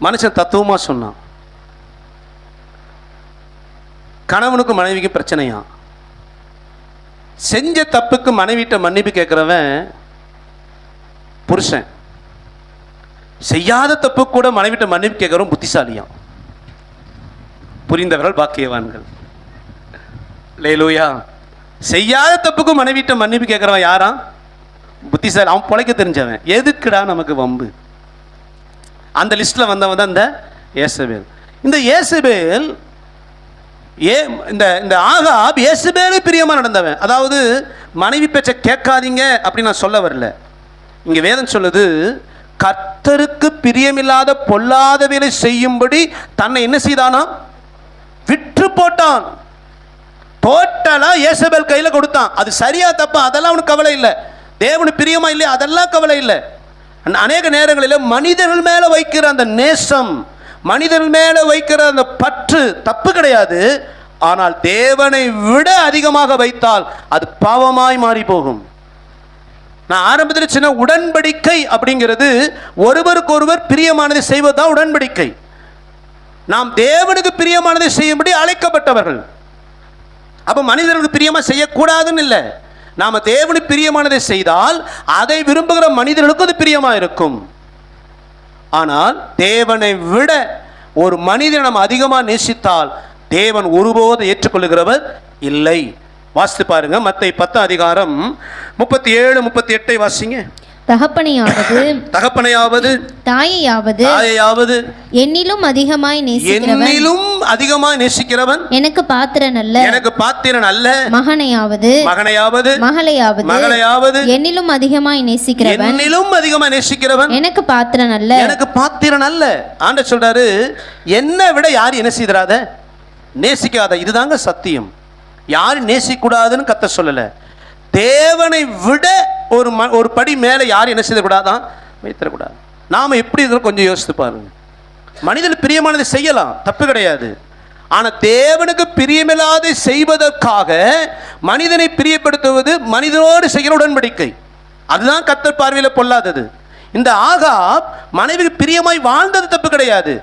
மனுஷன் தத்துவமா சொன்னான். கணவனுக்கும் மனைவிக்கு பிரச்சனையா? செஞ்ச தப்புக்கு மனைவிட்ட மன்னிப்பு கேட்குறவன் புருஷன். செய்யாத தப்பு கூட மனைவிட்ட மன்னிப்பு கேட்குறவன் புத்திசாலியா? புரிந்தவர்கள் பாக்கியவான்கள். லேலூயா. செய்யாத தப்புக்கு மனைவிட்ட மன்னிப்பு கேட்குறவன் யாரா? புத்திசாலி. அவன் பிழைக்க தெரிஞ்சவன். எதுக்குடா நமக்கு வம்பு? அந்த லிஸ்ட்ல வந்தவன் தான் இந்த ஏசபேல். இந்த ஏசபேல் ஏ இந்த இந்த ஆகாப் ஏசுபேலே பிரியமா நடந்தவன். அதாவது மனைவி பேச்சை கேட்காதீங்க அப்படின்னு நான் சொல்ல வரல. இங்க வேதம் சொல்லுது கர்த்தருக்கு பிரியமில்லாத பொல்லாத வேலை செய்யும்படி தன்னை என்ன செய்தானா? விற்று போட்டான். டோட்டலா ஏசபேல் கையில கொடுத்தான். அது சரியா தப்பா அதெல்லாம் அவனுக்கு கவலை இல்லை. தேவனு பிரியமா இல்லையா? அதெல்லாம் கவலை இல்லை. அநேக நேரங்களில் மனிதர்கள் மேலே வைக்கிற அந்த நேசம் மனிதர்கள் மேலே வைக்கிற அந்த பற்று தப்பு கிடையாது. ஆனால் தேவனை விட அதிகமாக வைத்தால் அது பாவமாய் மாறி போகும் நான் ஆரம்பத்தில் சின்ன உடன்படிக்கை அப்படிங்கிறது ஒருவருக்கொருவர் பிரியமானதை செய்வதுதான் உடன்படிக்கை. நாம் தேவனுக்கு பிரியமானதை செய்யும்படி அழைக்கப்பட்டவர்கள். அப்போ மனிதர்களுக்கு பிரியமாக செய்யக்கூடாதுன்னு இல்லை. நாம தேவனு பிரியமானதை செய்தால் அதை விரும்புகிற மனிதர்களுக்கும் அது பிரியமா இருக்கும். ஆனால் தேவனை விட ஒரு மனிதனை நாம் அதிகமாக நேசித்தால் தேவன் ஒருபோது ஏற்றுக்கொள்ளுகிறவர் இல்லை. வாசித்து பாருங்க மத்தை பத்து அதிகாரம் முப்பத்தி ஏழு முப்பத்தி எட்டை வாசிங்க. தகப்பனையாவது தகப்பனையாவது தாயையாவது தாயையாவது என்னிலும் அதிகமாய் நேசிக்கிறவன். என்னிலும் அதிகமாக நேசிக்கிறவன். எனக்கு பாத்திரன் அல்ல. எனக்கு பாத்திரன் அல்ல. மகனையாவது மகனையாவது மகளையாவது மகளையாவது என்னிலும் அதிகமாய் நேசிக்கிறவன். என்னிலும் அதிகமாக நேசிக்கிறவன். எனக்கு பாத்திரன் அல்ல. எனக்கு பாத்திரன் அல்ல. ஆண்ட சொல்றாரு என்னை விட யார் என்ன செய்திராத? நேசிக்காத. இதுதாங்க சத்தியம். யாரும் நேசிக்கூடாதுன்னு கத்த சொல்லல. தேவனை விட ஒரு ம ஒரு படி மேலே யாரும் என்ன செய்யக்கூடாதான்? வைத்திடக்கூடாது நாம் எப்படி இதில் கொஞ்சம் யோசித்து பாருங்கள் மனிதன் பிரியமானதை செய்யலாம் தப்பு கிடையாது. ஆனால் தேவனுக்கு பிரியமில்லாதை செய்வதற்காக மனிதனை பிரியப்படுத்துவது மனிதனோடு செய்கிற உடன்படிக்கை. அதுதான் கத்தர் பார்வையில் பொல்லாதது. இந்த ஆகா மனைவிக்கு பிரியமாய் வாழ்ந்தது தப்பு கிடையாது.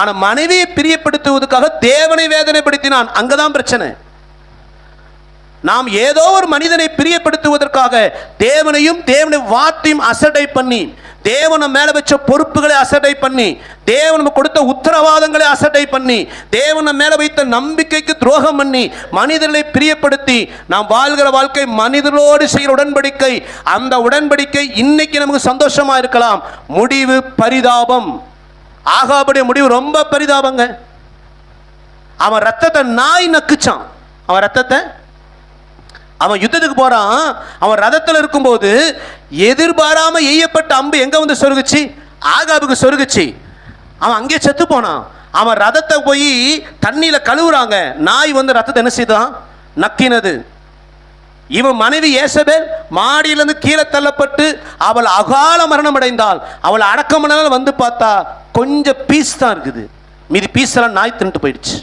ஆனால் மனைவியை பிரியப்படுத்துவதற்காக தேவனை வேதனைப்படுத்தினான். அங்கதான் பிரச்சனை. நாம் ஏதோ ஒரு மனிதனை பிரியப்படுத்துவதற்காக தேவனையும் தேவனை வார்த்தையும் அசடை பண்ணி தேவனை மேலே வச்ச பொறுப்புகளை அசட்டை பண்ணி தேவன் கொடுத்த உத்தரவாதங்களை அசட்டை பண்ணி தேவனை மேலே வைத்த நம்பிக்கைக்கு துரோகம் பண்ணி மனிதர்களை பிரியப்படுத்தி நாம் வாழ்கிற வாழ்க்கை மனிதர்களோடு செய்கிற உடன்படிக்கை அந்த உடன்படிக்கை இன்னைக்கு நமக்கு சந்தோஷமா இருக்கலாம். முடிவு பரிதாபம். ஆகாபுடைய முடிவு ரொம்ப பரிதாபங்க. அவன் ரத்தத்தை நாய் நக்குச்சான். அவன் ரத்தத்தை அவன் யுத்தத்துக்கு போறான். அவன் ரதத்தில் இருக்கும்போது எதிர்பாராம எய்யப்பட்ட அம்பு எங்க வந்து சொருகுச்சு? ஆகாபுக்கு சொருகுச்சு. அவன் அங்கே செத்து போனான். அவன் ரதத்தை போய் தண்ணியில கழுவுறாங்க. நாய் வந்து ரத்தத்தை என்ன செய்தான் நக்கினது. இவன் மனைவி ஏசபேல் மாடியிலிருந்து கீழே தள்ளப்பட்டு அவள் அகால மரணம் அடைந்தாள் அவள் அடக்கம் வந்து பார்த்தா கொஞ்சம் பீஸ் தான் இருக்குது. மீதி பீஸ் எல்லாம் நாய் தின்ட்டு போயிடுச்சு.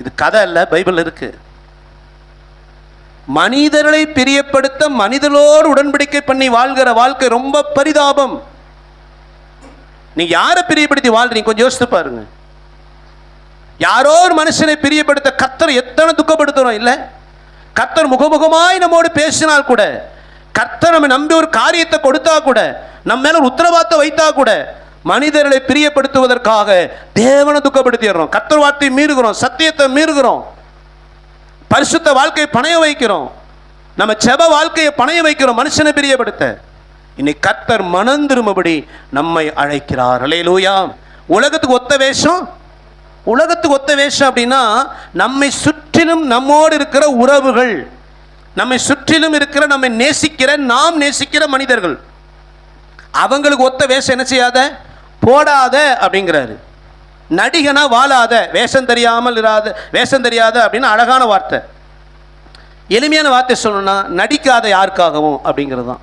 இது கதை இல்லை பைபிள் இருக்குது மனிதர்களை பிரியப்படுத்த மனிதர்களோடு உடன்படிக்கை பண்ணி வாழ்கிற வாழ்க்கை ரொம்ப பரிதாபம். நீ யாரை பிரியப்படுத்தி வாழ்றீங்க கொஞ்சம் யோசித்து பாருங்க. யாரோ ஒரு மனுஷனை பிரியப்படுத்த கத்தர் எத்தனை துக்கப்படுத்துறோம்? இல்லை. கத்தர் முகமுகமாய் நம்மோடு பேசினால் கூட கர்த்தர் நம்ம நம்பி ஒரு காரியத்தை கொடுத்தா கூட நம்ம மேல ஒரு உத்தரவாதத்தை வைத்தா கூட மனிதர்களை பிரியப்படுத்துவதற்காக தேவனை துக்கப்படுத்திடுறோம். கத்தர் வார்த்தையை மீறுகிறோம் சத்தியத்தை மீறுகிறோம். பரிசுத்த வாழ்க்கையை பணைய வைக்கிறோம். நம்ம செப வாழ்க்கையை பணைய வைக்கிறோம் மனுஷனை பிரியப்படுத்த. இன்னைக்கு கர்த்தர் மனம் திரும்பபடி நம்மை அழைக்கிறார். அலையலூயா உலகத்துக்கு ஒத்த வேஷம். உலகத்துக்கு ஒத்த வேஷம் அப்படின்னா நம்மை சுற்றிலும் நம்மோடு இருக்கிற உறவுகள் நம்மை சுற்றிலும் இருக்கிற நம்மை நேசிக்கிற நாம் நேசிக்கிற மனிதர்கள். அவங்களுக்கு ஒத்த வேஷம் என்ன செய்யாத? போடாத அப்படிங்கிறாரு. நடிகனா வாழாத வேஷம் தெரியாமல் இராத வேஷம் தெரியாத அப்படின்னு அழகான வார்த்தை. எளிமையான வார்த்தை சொல்லணும்னா நடிக்காத யாருக்காகவும் அப்படிங்கிறது தான்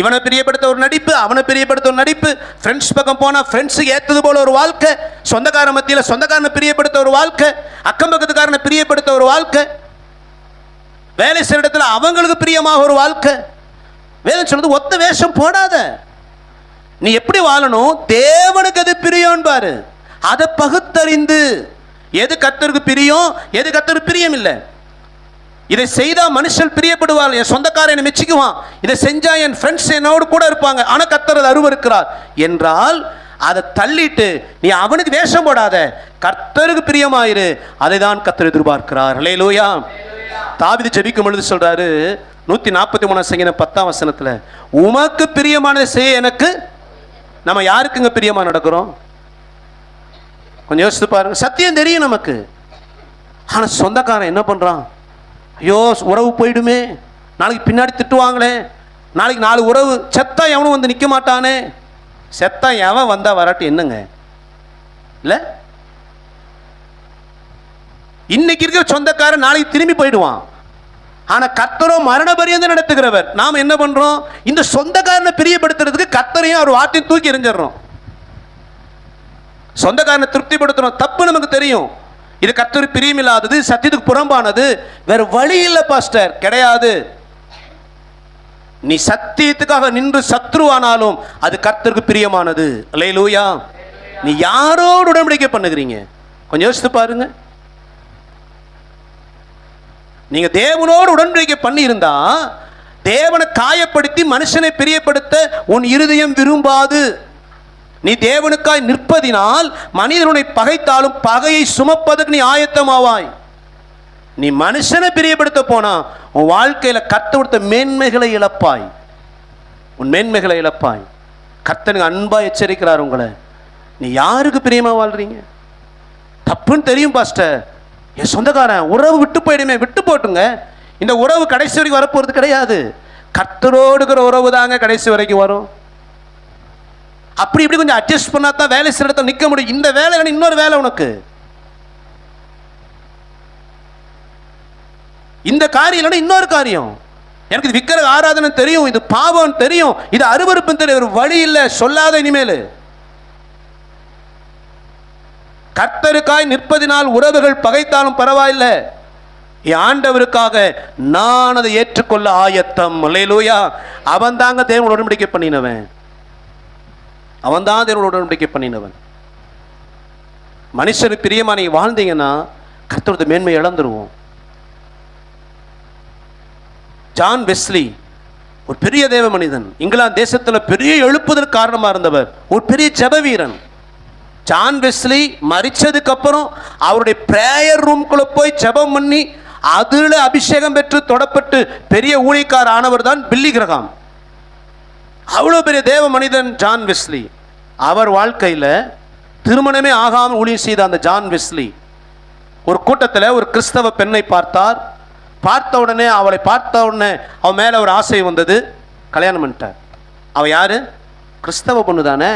இவனை பிரியப்படுத்த ஒரு நடிப்பு அவனை பிரியப்படுத்த ஒரு நடிப்பு ஃப்ரெண்ட்ஸ் பக்கம் போனால் ஃப்ரெண்ட்ஸுக்கு ஏற்றது போல ஒரு வாழ்க்கை சொந்தக்கார மத்தியில் சொந்தக்காரனை பிரியப்படுத்த ஒரு வாழ்க்கை அக்கம் பக்கத்துக்காரனை பிரியப்படுத்த ஒரு வாழ்க்கை வேலை செய்கிற இடத்துல அவங்களுக்கு பிரியமாக ஒரு வாழ்க்கை வேதம் சொல்றது ஒத்த வேஷம் போடாத. நீ எப்படி வாழணும்? தேவனுக்கு அது பிரியம் பாரு. அதை பகுத்தறிந்து எது கத்தருக்கு பிரியம் எது கத்தருக்கு பிரியம் இல்லை இதை செய்தால் மனுஷன் பிரியப்படுவார் என் சொந்தக்காரன் என்னை மெச்சிக்குவான். இதை செஞ்சால் என் ஃப்ரெண்ட்ஸ் என்னோடு கூட இருப்பாங்க. ஆனால் கத்தர் அதை அருவருக்கிறார். என்றால் அதை தள்ளிட்டு நீ அவனுக்கு வேஷம் போடாத. கர்த்தருக்கு பிரியமாயிரு. அதை தான் கத்தர் எதிர்பார்க்கிறார். லோயா தாவித ஜெபிக்கும் பொழுது சொல்கிறாரு நூத்தி நாற்பத்தி மூணாம் சங்கீதம் பத்தாம் வசனத்தில் உமக்கு பிரியமானதை செய்ய எனக்கு நம்ம யாருக்குங்க பிரியமா நடக்கிறோம்? கொஞ்சம் யோசித்து பாருங்க. சத்தியம் தெரியும் நமக்கு. ஆனால் சொந்தக்காரன் என்ன பண்ணுறான் ஐயோ உறவு போயிடுமே. நாளைக்கு பின்னாடி திட்டுவாங்களே. நாளைக்கு நாலு உறவு. செத்தம் எவனும் வந்து நிற்க மாட்டானே. செத்தா எவன் வந்தால் வராட்டி என்னங்க? இல்லை? இன்னைக்கு இருக்கிற சொந்தக்காரன் நாளைக்கு திரும்பி போயிடுவான். ஆனால் கத்தரோ மரண பரியந்தம் நடத்துகிறவர். நாம் என்ன பண்ணுறோம் இந்த சொந்தக்காரனை பிரியப்படுத்துறதுக்கு கத்தரையும் அவர் வார்த்தையும் தூக்கி எறிஞ்சிடுறோம். சொந்தக்காரனை திருப்திப்படுத்தணும். தப்பு நமக்கு தெரியும். இது கத்தர் பிரியமில்லாதது சத்தியத்துக்கு புறம்பானது. வேற வழி இல்லை பாஸ்டர். கிடையாது. நீ சத்தியத்துக்காக நின்று சத்ருவானாலும் அது கர்த்தருக்கு பிரியமானது. அல்லேலூயா. நீ யாரோடு உடன்படிக்கை பண்ணுகிறீங்க? கொஞ்சம் யோசித்து பாருங்க. நீங்க தேவனோடு உடன்படிக்கை பண்ணியிருந்தா தேவனை காயப்படுத்தி மனுஷனை பிரியப்படுத்த உன் இருதயம் விரும்பாது. நீ தேவனுக்காய் நிற்பதினால் மனிதனுடைய பகைத்தாலும் பகையை சுமப்பதற்கு நீ ஆயத்தமாவாய். நீ மனுஷனை பிரியப்படுத்த போனா உன் வாழ்க்கையில கத்த கொடுத்த மேன்மைகளை இழப்பாய். உன் மேன்மைகளை இழப்பாய். கர்த்தனுக்கு அன்பா எச்சரிக்கிறார் உங்களை. நீ யாருக்கு பிரியமா வாழ்றீங்க? தப்புன்னு தெரியும் பாஸ்டர். என் சொந்தக்காரன் உறவு விட்டு போயிடுமே விட்டு போட்டுங்க. இந்த உறவு கடைசி வரைக்கும் வரப்போறது கிடையாது. கர்த்தரோடுகிற இருக்கிற உறவு தாங்க கடைசி வரைக்கும் வரும். அப்படி இப்படி கொஞ்சம் அட்ஜஸ்ட் பண்ணா தான் வேலை செய்யற இடத்துல நிற்க முடியும். இந்த வேலை இன்னொரு வேலை உனக்கு. இந்த காரியம் இல்லைன்னா இன்னொரு காரியம். எனக்கு இது விக்கிரக ஆராதனை தெரியும் இது பாவம் தெரியும் இது அருவருப்புன்னு தெரியும் ஒரு வழி இல்லை சொல்லாத இனிமேல். கர்த்தருக்காய் நிற்பதினால் உறவுகள் பகைத்தாலும் பரவாயில்லை. ஆண்டவருக்காக நான் அதை ஏற்றுக்கொள்ள ஆயத்தம். அல்லேலூயா. அவன் தாங்க தேவனோட உடன்படிக்கை பண்ணினவன். அவன் தான் தேவனோட உடன்படிக்கை பண்ணினவன். மனுஷனுக்கு பிரியமா வாழ்ந்தீங்கன்னா கர்த்தரது மேன்மை இழந்துருவோம். ஜான் வெஸ்லி ஒரு பெரிய தேவ மனிதன். இங்கிலாந்து தேசத்தில் பெரிய எழுப்புதல் காரணமாக இருந்தவர். ஒரு பெரிய ஜெப வீரன் ஜான் வெஸ்லி மறிச்சதுக்கு அப்புறம் அவருடைய பிரேயர் ரூம்குள்ளே போய் ஜெபம் பண்ணி அதில் அபிஷேகம் பெற்று தொடப்பட்டு பெரிய ஊழியக்கார ஆனவர் தான் பில்லி கிரகாம். அவ்வளோ பெரிய தேவ மனிதன் ஜான் வெஸ்லி. அவர் வாழ்க்கையில் திருமணமே ஆகாமல் ஊழியம் செய்த அந்த ஜான் வெஸ்லி. ஒரு கூட்டத்தில் ஒரு கிறிஸ்தவ பெண்ணை பார்த்தார். பார்த்த உடனே அவளை பார்த்த உடனே அவன் மேலே ஒரு ஆசை வந்தது. கல்யாணம் பண்ணிட்டார். அவள் யார்? கிறிஸ்தவ பொண்ணு தானே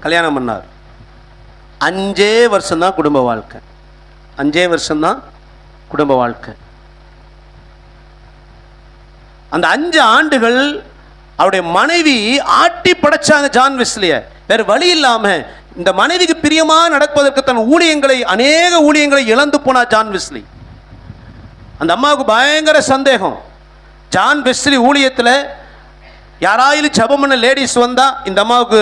கல்யாணம் பண்ணார். அஞ்சே வருஷம்தான் குடும்ப வாழ்க்கை. அஞ்சே வருஷம்தான் குடும்ப வாழ்க்கை. அந்த அஞ்சு ஆண்டுகள் அவருடைய மனைவி ஆட்டி படைச்சாங்க ஜான் வெஸ்லிய. வேறு வழி இல்லாம இந்த மனைவிக்கு பிரியமாக நடப்பதற்கு தன் ஊழியங்களை அநேக ஊழியங்களை இழந்து போனா ஜான் வெஸ்லி. அந்த அம்மாவுக்கு பயங்கர சந்தேகம். ஜான் வெஸ்லி ஊழியத்தில் யாராயிலும் ஜெபம் பண்ண லேடிஸ் வந்தால் இந்த அம்மாவுக்கு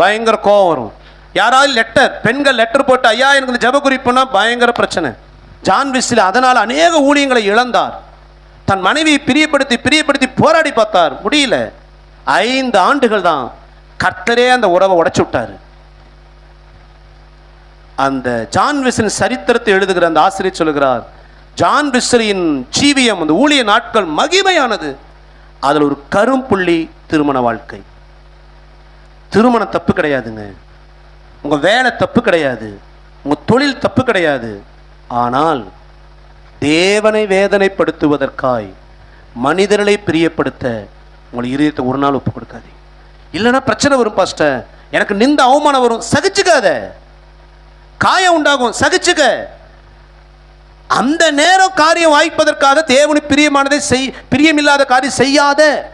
பயங்கர கோவம் வரும். யாராவது லெட்டர் பெண்கள் லெட்டர் போட்டு ஐயா எனக்கு இந்த ஜெப குறிப்புனா பயங்கர பிரச்சனை. ஜான் விஸ்லி அதனால் அநேக ஊழியங்களை இழந்தார். தன் மனைவியை பிரியப்படுத்தி பிரியப்படுத்தி போராடி பார்த்தார். முடியல. ஐந்து ஆண்டுகள் தான் கர்த்தரே அந்த உறவை உடைச்சு விட்டாரு. அந்த ஜான் விசன் சரித்திரத்தை எழுதுகிற அந்த ஆசிரியர் சொல்லுகிறார் ஜான் விஸ்ரியின் ஜீவியம் அந்த ஊழிய நாட்கள் மகிமையானது. அதில் ஒரு கரும்புள்ளி திருமண வாழ்க்கை. திருமணம் தப்பு கிடையாதுங்க. உங்கள் வேலை தப்பு கிடையாது. உங்கள் தொழில் தப்பு கிடையாது. ஆனால் தேவனை வேதனைப்படுத்துவதற்காய் மனிதர்களை பிரியப்படுத்த உங்களை இதயத்தை ஒரு நாள் ஒப்பு கொடுக்காது இல்லைன்னா பிரச்சனை வரும் பாஸ்டர். எனக்கு நிந்த அவமானம் வரும். சகிச்சுக்காத. காயம் உண்டாகும். சகிச்சுக்க. அந்த நேரம் காரியம் வாய்ப்பதற்காக தேவனு பிரியமானதை செய் பிரியமில்லாத காரியம் செய்யாத.